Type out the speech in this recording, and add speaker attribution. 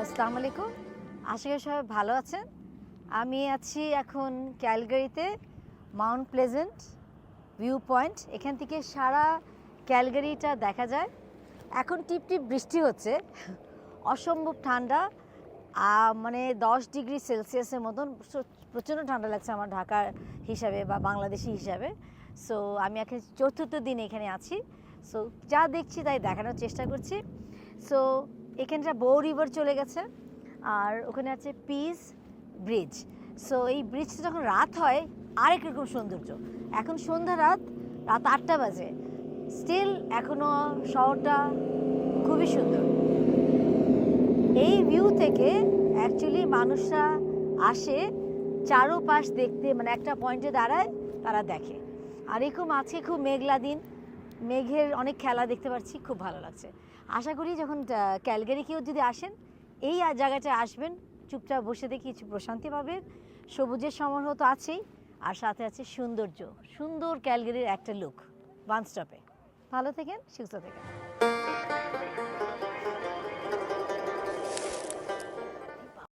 Speaker 1: আসসালামু আলাইকুম। আশা করি সবাই ভালো আছেন। আমি আছি এখন ক্যালগারিতে মাউন্ট প্লেজেন্ট ভিউ পয়েন্ট। এখান থেকে সারা ক্যালগারিটা দেখা যায়। এখন টিপ টিপ বৃষ্টি হচ্ছে। অসম্ভব ঠান্ডা। মানে দশ ডিগ্রি সেলসিয়াসের মতন। প্র- প্রচণ্ড ঠান্ডা লাগছে আমার ঢাকার হিসাবে বা বাংলাদেশি হিসাবে। সো, আমি এখন চতুর্থ দিন এখানে আছি। সো, যা দেখছি তাই দেখানোর চেষ্টা করছি। সো এখানটা বৌ রিভার চলে গেছে, আর ওখানে আছে পিস ব্রিজ। সো এই ব্রিজটা যখন রাত হয়, আরেক রকম সৌন্দর্য। এখন সন্ধ্যা রাত রাত আটটা বাজে। স্টিল এখনও শহরটা খুবই সুন্দর। এই ভিউ থেকে অ্যাকচুয়ালি মানুষরা আসে, চারোপাশ দেখতে মানে একটা পয়েন্টে দাঁড়ায়, তারা দেখে। আর এরকম আজকে খুব মেঘলা দিন। মেঘের অনেক খেলা দেখতে পাচ্ছি খুব ভালো লাগছে। আশা করি যখন ক্যালগারি কেউ যদি আসেন, এই জায়গাটা আসবেন, চুপচাপ বসে দেখি কিছু প্রশান্তি পাবেন। সবুজের সমারোহ তো আছেই, আর সাথে আছে সৌন্দর্য, সুন্দর ক্যালগারির একটা লুক ওয়ান স্টপে ভালো থেকেন, সুস্থ থাকেন।